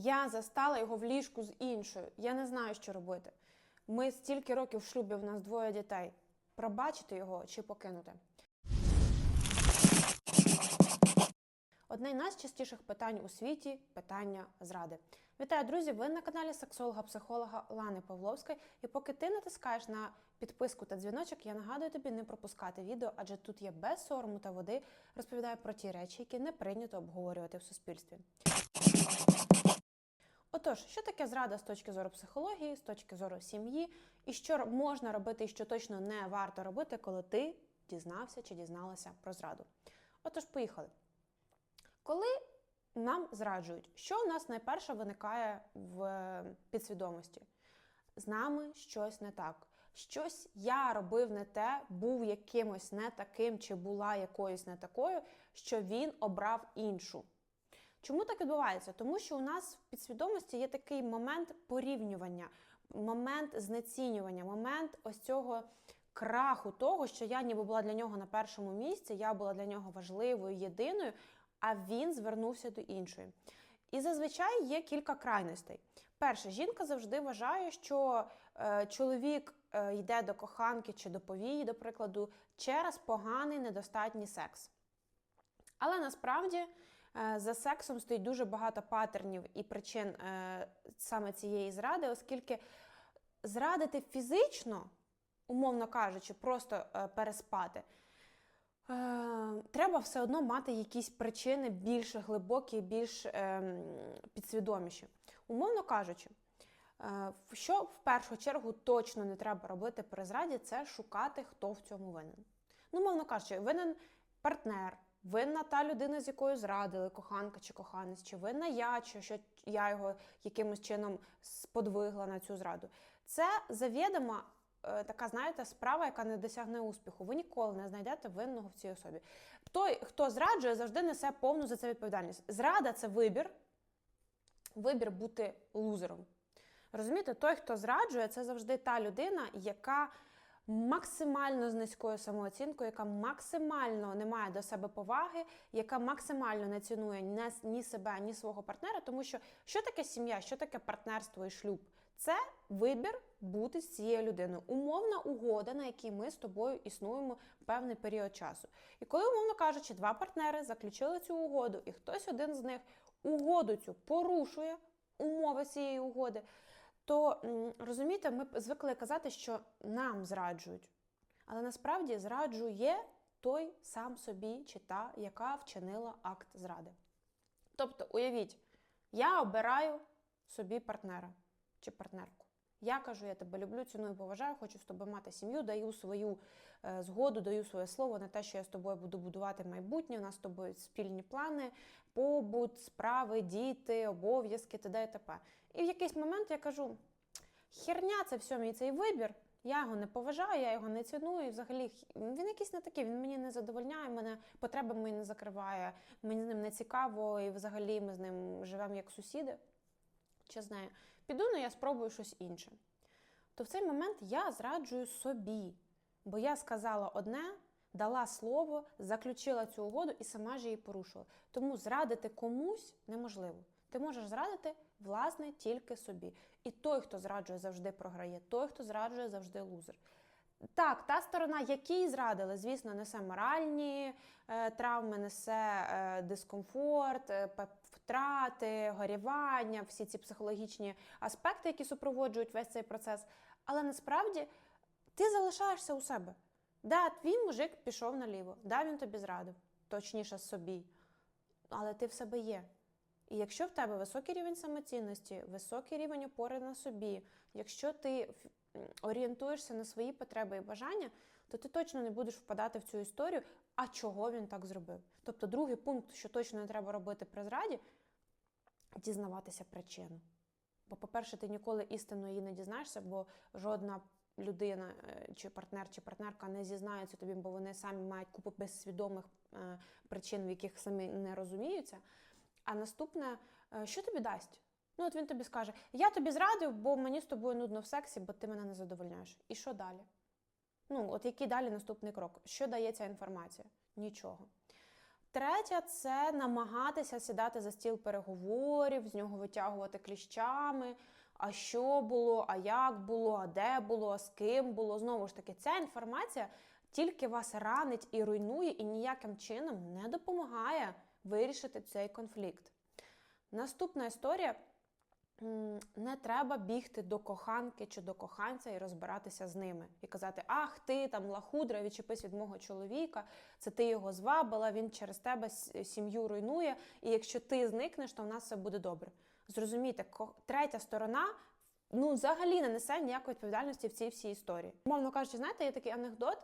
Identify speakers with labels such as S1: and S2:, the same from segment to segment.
S1: Я застала його в ліжку з іншою. Я не знаю, що робити. Ми стільки років в шлюбі, в нас двоє дітей. Пробачити його чи покинути? Одне з найчастіших питань у світі питання зради. Вітаю, друзі! Ви на каналі сексолога-психолога Лани Павловської. І поки ти натискаєш на підписку та дзвіночок, я нагадую тобі не пропускати відео, адже тут я без сорому та води розповідаю про ті речі, які не прийнято обговорювати в суспільстві. Отож, що таке зрада з точки зору психології, з точки зору сім'ї, і що можна робити, і що точно не варто робити, коли ти дізнався чи дізналася про зраду? Отож, поїхали. Коли нам зраджують, що у нас найперше виникає в підсвідомості? З нами щось не так. Щось я робив не те, був якимось не таким, чи була якоюсь не такою, що він обрав іншу. Чому так відбувається? Тому що у нас в підсвідомості є такий момент порівнювання, момент знецінювання, момент ось цього краху того, що я ніби була для нього на першому місці, я була для нього важливою, єдиною, а він звернувся до іншої. І зазвичай є кілька крайностей. Перше, жінка завжди вважає, що е, чоловік е, йде до коханки чи до повії, до прикладу, через поганий недостатній секс. Але насправді за сексом стоїть дуже багато патернів і причин е, саме цієї зради, оскільки зрадити фізично, умовно кажучи, просто е, переспати. Е, Треба все одно мати якісь причини більш глибокі, більш е, підсвідоміші. Умовно кажучи, е, що в першу чергу точно не треба робити при зраді, це шукати, хто в цьому винен. Ну, мовно кажучи, винен партнер, винна та людина, з якою зрадили, коханка чи коханець, чи винна я, чи що я його якимось чином сподвигла на цю зраду. Це завідома е, така, знаєте, справа, яка не досягне успіху. Ви ніколи не знайдете винного в цій особі. Той, хто зраджує, завжди несе повну за це відповідальність. Зрада це вибір, вибір бути лузером. Розумієте, той, хто зраджує, це завжди та людина, яка максимально з низькою самооцінкою, яка максимально не має до себе поваги, яка максимально не цінує ні, себе, ні свого партнера, тому що що таке сім'я, що таке партнерство і шлюб? Це вибір бути з цією людиною, умовна угода, на якій ми з тобою існуємо певний період часу. І коли, умовно кажучи, два партнери заключили цю угоду, і хтось один з них угоду цю порушує умови цієї угоди, то розумієте, ми звикли казати, що нам зраджують. Але насправді зраджує той сам собі чи та, яка вчинила акт зради. Тобто, уявіть, я обираю собі партнера чи партнерку. Я кажу, я тебе люблю, ціную, поважаю, хочу з тобою мати сім'ю, даю свою е, згоду, даю своє слово на те, що я з тобою буду будувати майбутнє, у нас з тобою спільні плани, побут, справи, діти, обов'язки, т.д. і т.п. І в якийсь момент я кажу: херня, це все мій цей вибір. Я його не поважаю, я його не ціную. І взагалі він якийсь не такий, він мені не задовольняє, мене потреби мої не закриває, мені з ним не цікаво, і взагалі ми з ним живемо як сусіди. Чи з нею. Піду, ну я спробую щось інше. То в цей момент я зраджую собі, бо я сказала одне, дала слово, заключила цю угоду і сама ж її порушила. Тому зрадити комусь неможливо. Ти можеш зрадити, власне, тільки собі. І той, хто зраджує, завжди програє, той, хто зраджує, завжди лузер. Так, та сторона, якій зрадили, звісно, несе моральні е, травми, несе е, дискомфорт, е, втрати, горівання, всі ці психологічні аспекти, які супроводжують весь цей процес. Але насправді ти залишаєшся у себе. Да, твій мужик пішов наліво, да, він тобі зрадив, точніше собі. Але ти в себе є. І якщо в тебе високий рівень самоцінності, високий рівень опори на собі, якщо ти орієнтуєшся на свої потреби і бажання, то ти точно не будеш впадати в цю історію, а чого він так зробив. Тобто, другий пункт, що точно не треба робити при зраді, дізнаватися причину. Бо, по-перше, ти ніколи істинно її не дізнаєшся, бо жодна людина, чи партнер, чи партнерка не зізнаються тобі, бо вони самі мають купу безсвідомих е, причин, в яких самі не розуміються. А наступне, е, що тобі дасть? Ну, от він тобі скаже: Я тобі зрадив, бо мені з тобою нудно в сексі, бо ти мене не задовольняєш. І що далі? Ну, от який далі наступний крок? Що дає ця інформація? Нічого. Третя це намагатися сідати за стіл переговорів, з нього витягувати кліщами. А що було, а як було, а де було, а з ким було. Знову ж таки, ця інформація тільки вас ранить і руйнує, і ніяким чином не допомагає вирішити цей конфлікт. Наступна історія. Не треба бігти до коханки чи до коханця і розбиратися з ними і казати: Ах, ти там лахудра, відчепись від мого чоловіка, це ти його звабила, він через тебе сім'ю руйнує, і якщо ти зникнеш, то в нас все буде добре. Зрозумійте, третя сторона ну взагалі не несе ніякої відповідальності в цій всій історії. Мовно кажучи, знаєте, є такий анекдот.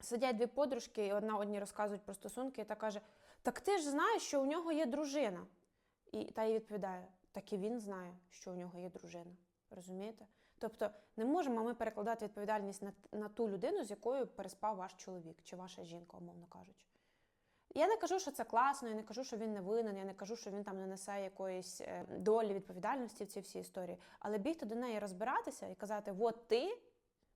S1: Сидять дві подружки, і одна одній розказують про стосунки, і та каже: Так ти ж знаєш, що у нього є дружина. І та їй відповідає: так і він знає, що у нього є дружина. Розумієте? Тобто не можемо ми перекладати відповідальність на, на ту людину, з якою переспав ваш чоловік чи ваша жінка, умовно кажучи. Я не кажу, що це класно, я не кажу, що він не винен, я не кажу, що він там не несе якоїсь е, долі відповідальності в цій всій історії. Але бігти до неї розбиратися і казати, от ти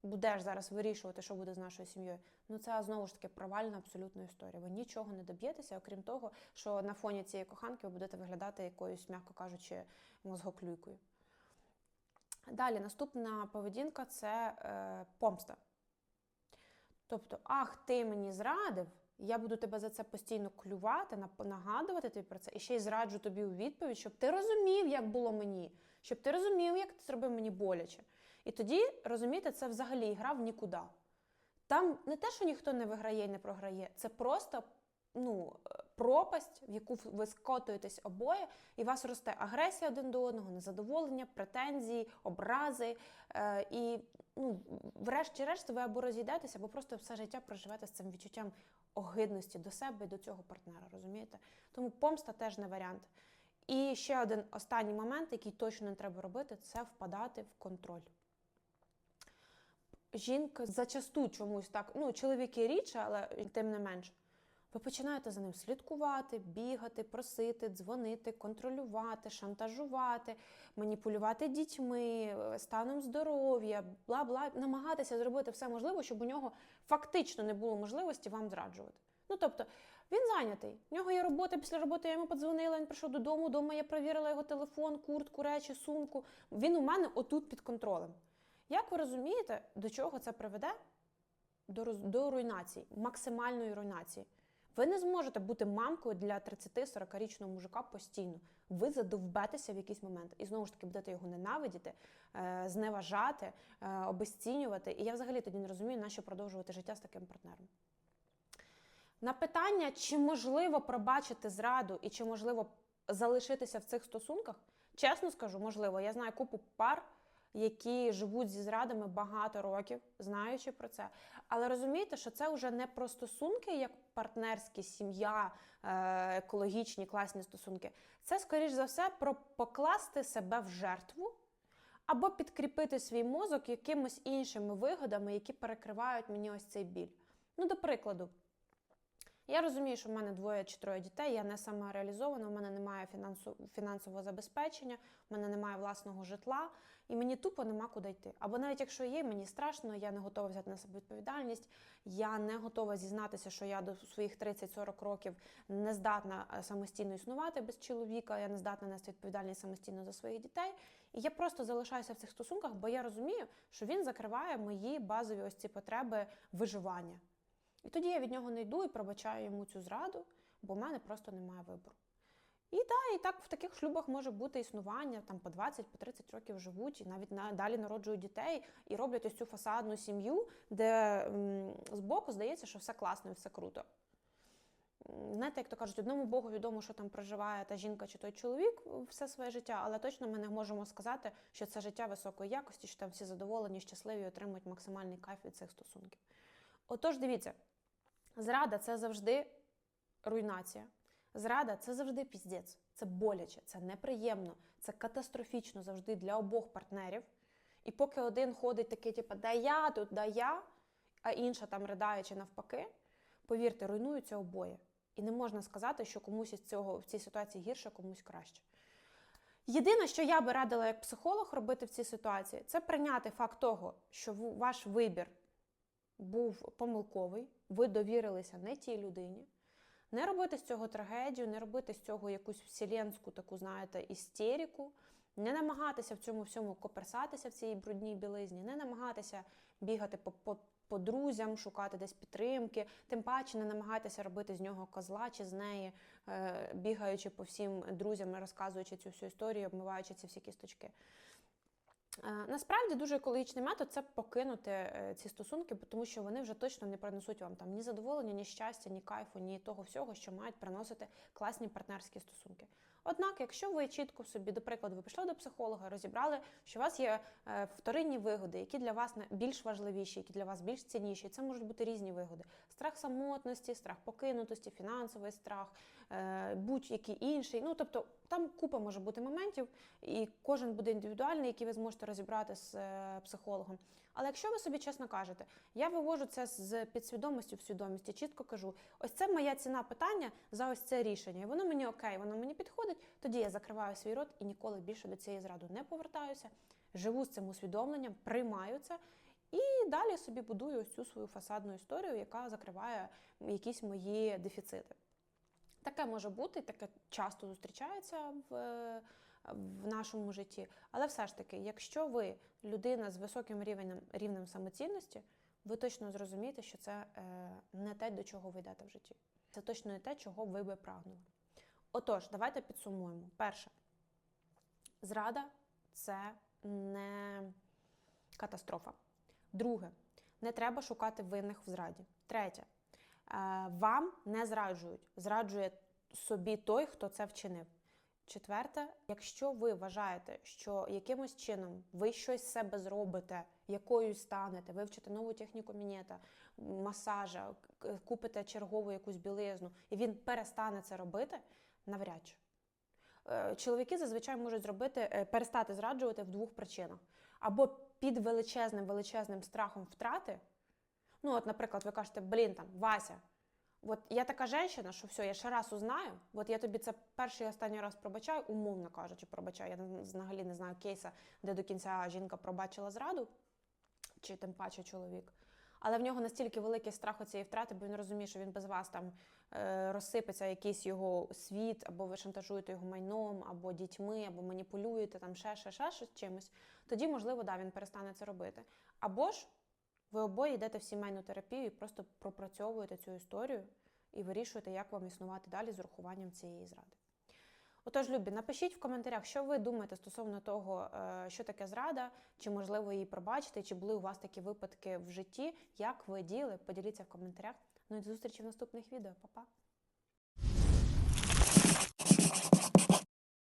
S1: будеш зараз вирішувати, що буде з нашою сім'єю. Ну це знову ж таки провальна абсолютна історія. Ви нічого не доб'єтеся, окрім того, що на фоні цієї коханки ви будете виглядати якоюсь, м'яко кажучи, мозгоклюйкою. Далі, наступна поведінка це е, помста. Тобто, ах, ти мені зрадив, я буду тебе за це постійно клювати, нагадувати тобі про це, і ще й зраджу тобі у відповідь, щоб ти розумів, як було мені, щоб ти розумів, як ти зробив мені боляче. І тоді, розумієте, це взагалі гра в нікуди. Там не те, що ніхто не виграє і не програє, це просто ну, е, пропасть, в яку ви скотуєтесь обоє, і у вас росте агресія один до одного, незадоволення, претензії, образи. Е, і ну, врешті-решт ви або розійдетеся, або просто все життя проживете з цим відчуттям огидності до себе і до цього партнера, розумієте? Тому помста теж не варіант. І ще один останній момент, який точно не треба робити, це впадати в контроль. Жінка зачасту чомусь так, ну, чоловіки рідше, але тим не менш. Ви починаєте за ним слідкувати, бігати, просити, дзвонити, контролювати, шантажувати, маніпулювати дітьми, станом здоров'я, бла бла, намагатися зробити все можливе, щоб у нього фактично не було можливості вам зраджувати. Ну тобто він зайнятий. В нього є робота. Після роботи я йому подзвонила. Він прийшов додому. Дома я перевірила його телефон, куртку, речі, сумку. Він у мене отут під контролем. Як ви розумієте, до чого це приведе? До, роз... до руйнації, максимальної руйнації. Ви не зможете бути мамкою для 30-40-річного мужика постійно. Ви задовбетеся в якийсь момент. І знову ж таки будете його ненавидіти, е, зневажати, е, обесцінювати. І я взагалі тоді не розумію, на що продовжувати життя з таким партнером. На питання, чи можливо пробачити зраду і чи можливо залишитися в цих стосунках, чесно скажу, можливо, я знаю купу пар, які живуть зі зрадами багато років, знаючи про це. Але розумієте, що це вже не про стосунки, як партнерські, сім'я, е, екологічні, класні стосунки. Це, скоріш за все, про покласти себе в жертву або підкріпити свій мозок якимось іншими вигодами, які перекривають мені ось цей біль. Ну, до прикладу. Я розумію, що в мене двоє чи троє дітей, я не самореалізована, в мене немає фінансового забезпечення, в мене немає власного житла, і мені тупо нема куди йти. Або навіть якщо є, мені страшно, я не готова взяти на себе відповідальність, я не готова зізнатися, що я до своїх 30-40 років не здатна е, самостійно існувати без чоловіка, я не здатна нести відповідальність самостійно за своїх дітей. І я просто залишаюся в цих стосунках, бо я розумію, що він закриває мої базові ось ці потреби виживання. І тоді я від нього не йду і пробачаю йому цю зраду, бо в мене просто немає вибору. І так, і так в таких шлюбах може бути існування, там по 20, по 30 років живуть, і навіть на, далі народжують дітей і роблять ось цю фасадну сім'ю, де м, збоку здається, що все класно і все круто. Знаєте, як то кажуть, одному Богу відомо, що там проживає та жінка чи той чоловік все своє життя, але точно ми не можемо сказати, що це життя високої якості, що там всі задоволені, щасливі отримують максимальний кайф від цих стосунків. Отож, дивіться, зрада це завжди руйнація. Зрада це завжди піздець, це боляче, це неприємно, це катастрофічно завжди для обох партнерів. І поки один ходить такий, типу, да я тут, да я, а інша там ридаючи навпаки, повірте, руйнуються обоє. І не можна сказати, що комусь із цього в цій ситуації гірше, комусь краще. Єдине, що я би радила як психолог робити в цій ситуації, це прийняти факт того, що ваш вибір був помилковий, ви довірилися не тій людині. Не робити з цього трагедію, не робити з цього якусь вселенську таку, знаєте, істерику, не намагатися в цьому всьому коперсатися в цій брудній білизні, не намагатися бігати по, по, по друзям, шукати десь підтримки, тим паче не намагатися робити з нього козла чи з неї, е, бігаючи по всім друзям, розказуючи цю всю історію, обмиваючи ці всі кісточки. Е, Насправді дуже екологічний метод це покинути е, ці стосунки, тому що вони вже точно не принесуть вам там ні задоволення, ні щастя, ні кайфу, ні того всього, що мають приносити класні партнерські стосунки. Однак, якщо ви чітко собі, до прикладу, ви пішли до психолога, розібрали, що у вас є е, вторинні вигоди, які для вас більш важливіші, які для вас більш цінніші. Це можуть бути різні вигоди: страх самотності, страх покинутості, фінансовий страх, е, будь-який інший. Ну тобто там купа може бути моментів, і кожен буде індивідуальний, який ви зможете розібрати з е, психологом. Але якщо ви собі чесно кажете, я вивожу це з підсвідомості в свідомість і чітко кажу: ось це моя ціна питання за ось це рішення, і воно мені окей, воно мені підходить. Тоді я закриваю свій рот і ніколи більше до цієї зради не повертаюся. Живу з цим усвідомленням, приймаю це. І далі собі будую ось цю свою фасадну історію, яка закриває якісь мої дефіцити. Таке може бути, таке часто зустрічається в, е, в нашому житті. Але все ж таки, якщо ви людина з високим рівнем, рівнем самоцінності, ви точно зрозумієте, що це е, не те, до чого ви йдете в житті. Це точно не те, чого ви би прагнули. Отож, давайте підсумуємо. Перше, зрада це не катастрофа. Друге, не треба шукати винних в зраді. Третє, е, вам не зраджують. Зраджує собі той, хто це вчинив. Четверте, якщо ви вважаєте, що якимось чином ви щось себе зробите, якою станете, вивчите нову техніку мінета, масажа, купите чергову якусь білизну, і він перестане це робити, навряд чи. Е, Чоловіки зазвичай можуть зробити, е, перестати зраджувати в двох причинах: або під величезним величезним страхом втрати. Ну, от, наприклад, ви кажете, блін, там, Вася, от я така жінка, що все, я ще раз узнаю, от я тобі це перший і останній раз пробачаю, умовно кажучи, пробачаю. Я взагалі не знаю кейса, де до кінця жінка пробачила зраду, чи тим паче чоловік. Але в нього настільки великий страх цієї втрати, бо він розуміє, що він без вас там е, розсипеться якийсь його світ, або ви шантажуєте його майном, або дітьми, або маніпулюєте там ще, ще, ще щось чимось. Тоді, можливо, да, він перестане це робити. Або ж ви обоє йдете в сімейну терапію і просто пропрацьовуєте цю історію і вирішуєте, як вам існувати далі з урахуванням цієї зради. Отож, Любі, напишіть в коментарях, що ви думаєте стосовно того, е, що таке зрада, чи можливо її пробачити, чи були у вас такі випадки в житті, як ви діяли, поділіться в коментарях. Ну і до зустрічі в наступних відео. Па-па!